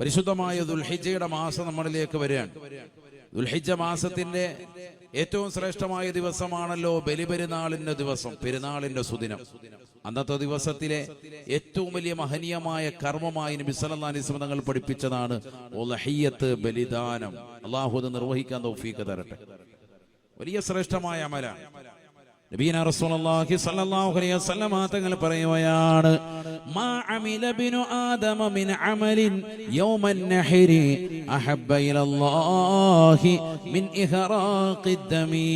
പരിശുദ്ധമായ ദുൽഹിജയുടെ മാസം നമ്മളിലേക്ക് വരികയാണ്. ദുൽഹിജ മാസത്തിന്റെ ഏറ്റവും ശ്രേഷ്ഠമായ ദിവസമാണല്ലോ ബലിപെരുന്നാളിന്റെ ദിവസം പെരുന്നാളിന്റെ സുദിനം. അന്നത്തെ ദിവസത്തിലെ ഏറ്റവും വലിയ മഹനീയമായ കർമ്മമായി നബി സല്ലല്ലാഹു അലൈഹി തങ്ങൾ പഠിപ്പിച്ചതാണ് ബലിദാനം. അള്ളാഹു നിർവഹിക്കാൻ തരട്ടെ. വലിയ ശ്രേഷ്ഠമായ അമലാണ്. നബീന റസൂലുള്ളാഹി സ്വല്ലല്ലാഹു അലൈഹി വസല്ലം തങ്ങൾ പറയുകയാണ് മാ അമില ബിനു ആദമ മിൻ അമലിൻ യൗമൻ നഹരി അഹബ്ബ ഇലല്ലാഹി മിൻ ഇഹ്റാഖി الدمി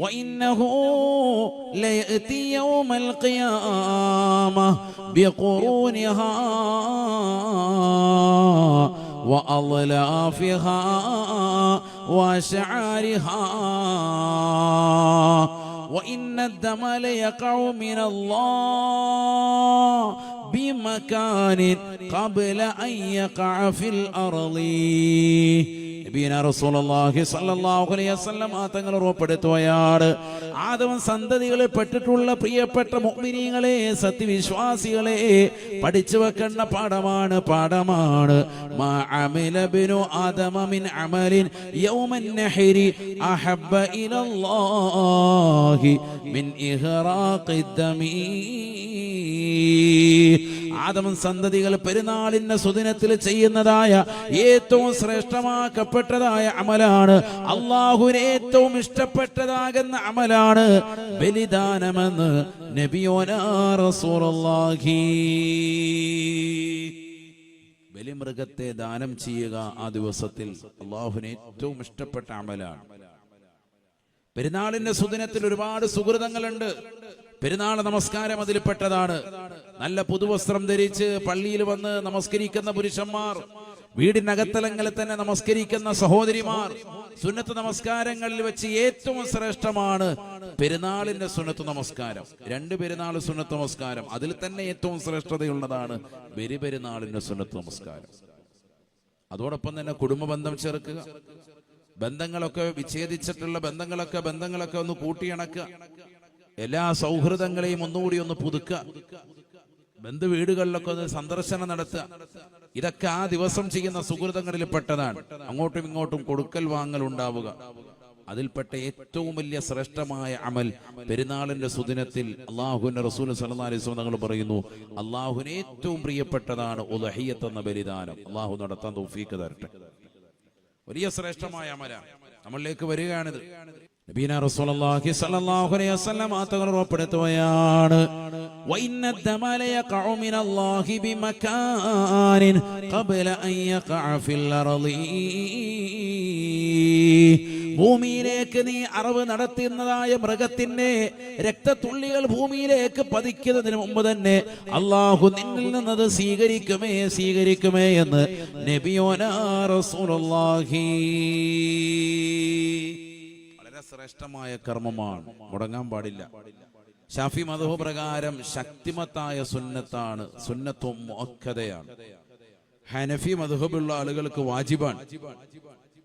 وإنه ليأتي يوم القيامة بقرونها وأظلافها وشعارها وإن الدم ليقع من الله. بمكان قبل أن يقع في الأرض നബീന റസൂലുള്ളാഹി സ്വല്ലല്ലാഹു അലൈഹി വസല്ലം ആ തങ്ങൾ ഉറപ്പെടുത്തുകയാണ് ആദവൻ സന്തതികളിൽ പെട്ടിട്ടുള്ള പ്രിയപ്പെട്ട മുഅ്മിനീങ്ങളെ സത്യവിശ്വാസികളെ പഠിച്ചു വെക്കേണ്ട പാഠമാണ് പാഠമാണ് മാ അമില ബിനു ആദമ മിൻ അമലിൻ യൗമൻ നഹരി അഹബ്ബ ഇലല്ലാഹി മിൻ ഇഹ്റാഖി ദമീ ആദമൻ സന്തതികൾ പെരുന്നാളിന്റെ സുദിനത്തിൽ ചെയ്യുന്നതായ ഏറ്റവും ശ്രേഷ്ഠമാക്കപ്പെട്ടതായ അമലാണ്. അള്ളാഹുവിന് ഏറ്റവും ഇഷ്ടപ്പെട്ടതാകുന്ന അമലാണ്. ബലിദാനമെന്ന് നബിയോനാ റസൂലുള്ളാഹി. ബലിമൃഗത്തെ ദാനം ചെയ്യുക ആ ദിവസത്തിൽ അള്ളാഹുവിന് ഏറ്റവും ഇഷ്ടപ്പെട്ട അമലാണ്. പെരുന്നാളിന്റെ സുദിനത്തിൽ ഒരുപാട് സുഹൃതങ്ങളുണ്ട്. പെരുന്നാൾ നമസ്കാരം അതിൽപ്പെട്ടതാണ്. നല്ല പുതുവസ്ത്രം ധരിച്ച് പള്ളിയിൽ വന്ന് നമസ്കരിക്കുന്ന പുരുഷന്മാർ വീടിനകത്തലങ്ങളിൽ തന്നെ നമസ്കരിക്കുന്ന സഹോദരിമാർ സുന്നത്ത് നമസ്കാരങ്ങളിൽ വെച്ച് ഏറ്റവും ശ്രേഷ്ഠമാണ് പെരുന്നാളിന്റെ സുന്നത്ത് നമസ്കാരം. രണ്ട് പെരുന്നാൾ സുന്നത്ത് നമസ്കാരം. അതിൽ തന്നെ ഏറ്റവും ശ്രേഷ്ഠതയുള്ളതാണ് ബലി പെരുന്നാളിന്റെ സുന്നത്ത് നമസ്കാരം. അതോടൊപ്പം തന്നെ കുടുംബ ബന്ധം ചേർക്കുക ബന്ധങ്ങളൊക്കെ വിച്ഛേദിച്ചിട്ടുള്ള ബന്ധങ്ങളൊക്കെ ബന്ധങ്ങളൊക്കെ ഒന്ന് കൂട്ടിയിണക്കുക. എല്ലാ സൗഹൃദങ്ങളെയും ഒന്നുകൂടി ഒന്ന് പുതുക്കുക. ബന്ധു വീടുകളിലൊക്കെ ഒന്ന് സന്ദർശനം നടത്തുക. ഇതൊക്കെ ആ ദിവസം ചെയ്യുന്ന സുഹൃതങ്ങളിൽ പെട്ടതാണ്. അങ്ങോട്ടും ഇങ്ങോട്ടും കൊടുക്കൽ വാങ്ങൽ ഉണ്ടാവുക. അതിൽപ്പെട്ട ഏറ്റവും വലിയ ശ്രേഷ്ഠമായ അമൽ പെരുന്നാളിന്റെ സുദിനത്തിൽ അള്ളാഹുവിന്റെ റസൂൽ സല്ലല്ലാഹു അലൈഹി പറയുന്നു അള്ളാഹുവിന് ഏറ്റവും പ്രിയപ്പെട്ടതാണ് ഉലഹിയത്ത് എന്ന ബലിദാനം. അള്ളാഹു നടത്താൻ തൗഫീക്ക് തരട്ടെ. വലിയ ശ്രേഷ്ഠമായ അമലാണ്. നമ്മളിലേക്ക് വരികയാണിത്. റസൂലുള്ളാഹി സ്വല്ലല്ലാഹു അലൈഹി ഖൗമിനല്ലാഹി അൻ യഖഅ ഫിൽ ഭൂമിയിലേക്ക് നീ അറിവ് നടത്തുന്നതായ മൃഗത്തിന്റെ രക്തത്തുള്ളികൾ ഭൂമിയിലേക്ക് പതിക്കുന്നതിന് മുമ്പ് തന്നെ അള്ളാഹു നിന്നിൽ നിന്നത് സ്വീകരിക്കുമേ സ്വീകരിക്കുമേ എന്ന് നബിയോനാ റസൂലുള്ളാഹി. ശ്രേഷ്ഠമായ കർമ്മമാണ്. മുടങ്ങാൻ പാടില്ല. ഷാഫി മധു പ്രകാരം ശക്തിമത്തായ സുന്നത്താണ് സുന്നത്വം മുഅക്കദയാണ്. ഹനഫി മധുഹബുള്ള ആളുകൾക്ക് വാജിബാണ്.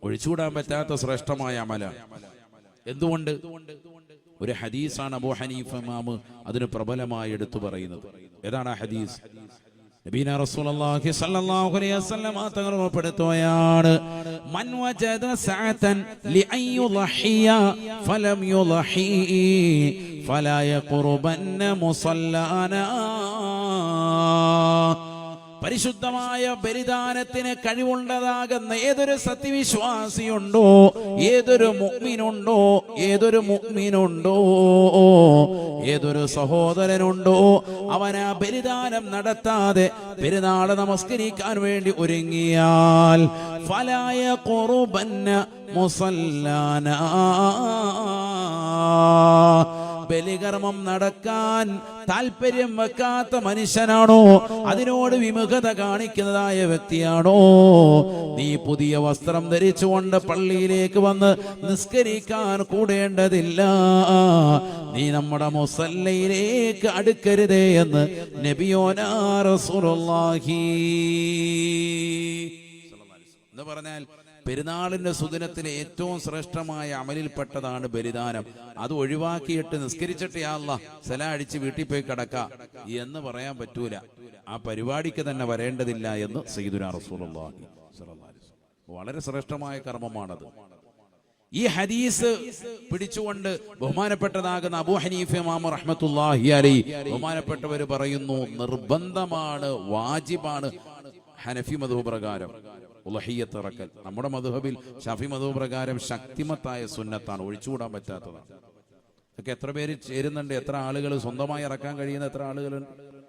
ഒഴിച്ചുകൂടാൻ പറ്റാത്ത ശ്രേഷ്ഠമായ അമല എന്തുകൊണ്ട്? ഒരു ഹദീസാണ് അബു ഹനീഫ് ഇമാമ് അതിന് പ്രബലമായി എടുത്തു പറയുന്നത്. ഏതാണ് ആ ഹദീസ്? നബീന റസൂലുള്ളാഹി സ്വല്ലല്ലാഹു അലൈഹി വസല്ലം ആ തങ്ങൾ ഉൾപ്പെടുത്തുകയാണ്. മൻ വജദ സഅതൻ ലിഅൻ യുളഹിയ ഫലം യുളഹി ഫലാ യഖുർബന്ന മുസല്ലാനാ. പരിശുദ്ധമായ ബലിദാനത്തിന് കഴിവുള്ളതാകുന്ന ഏതൊരു സത്യവിശ്വാസിയുണ്ടോ ഏതൊരു മുഗ്മിനുണ്ടോ ഏതൊരു മുഗ്മിനുണ്ടോ ഏതൊരു സഹോദരനുണ്ടോ അവൻ ആ ബലിദാനം നടത്താതെ പെരുന്നാൾ നമസ്കരിക്കാൻ വേണ്ടി ഒരുങ്ങിയാൽ ഫലായ കുറുബന്ന മുസല്ലാന. ബലികർമ്മം നടക്കാൻ താല്പര്യം വെക്കാത്ത മനുഷ്യനാണോ? അതിനോട് വിമുഖത കാണിക്കുന്നതായ വ്യക്തിയാണോ? നീ പുതിയ വസ്ത്രം ധരിച്ചുകൊണ്ട് പള്ളിയിലേക്ക് വന്ന് നിസ്കരിക്കാൻ കൂടേണ്ടതില്ല. നീ നമ്മുടെ മുസല്ലയിലേക്ക് അടുക്കരുതേ എന്ന് നബിയോനാ റസൂലുള്ളാഹി. എന്ന് പറഞ്ഞാൽ പെരുന്നാളിന്റെ സുദിനത്തിലെ ഏറ്റവും ശ്രേഷ്ഠമായ അമലിൽപ്പെട്ടതാണ് ബലിദാനം. അത് ഒഴിവാക്കിയിട്ട് നിസ്കരിച്ചിട്ട് യാല്ല സല അടിച്ച് വീട്ടിൽ പോയി കിടക്ക എന്ന് പറയാൻ പറ്റൂല. ആ പരിപാടിക്ക് തന്നെ വരേണ്ടതില്ല എന്ന് റസൂലുള്ളാഹി. വളരെ ശ്രേഷ്ഠമായ കർമ്മമാണത്. ഈ ഹദീസ് പിടിച്ചുകൊണ്ട് ബഹുമാനപ്പെട്ടതാകുന്ന അബു ഹനീഫ് ഇമാം റഹ്മത്തുള്ളാഹി അലൈഹി ബഹുമാനപ്പെട്ടവർ പറയുന്നു നിർബന്ധമാണ് വാജിബാണ് ഹനഫി മധു പ്രകാരം. ഉലഹിയത്ത് ഇറക്കൽ നമ്മുടെ മധുഹബിൽ ഷഫി മധു പ്രകാരം ശക്തിമത്തായ സുന്നത്താണ്. ഒഴിച്ചുകൂടാൻ പറ്റാത്തതാണ്. ഇതൊക്കെ എത്ര പേര് ചേരുന്നുണ്ട്? എത്ര ആളുകൾ സ്വന്തമായി ഇറക്കാൻ കഴിയുന്ന എത്ര ആളുകളുണ്ട്?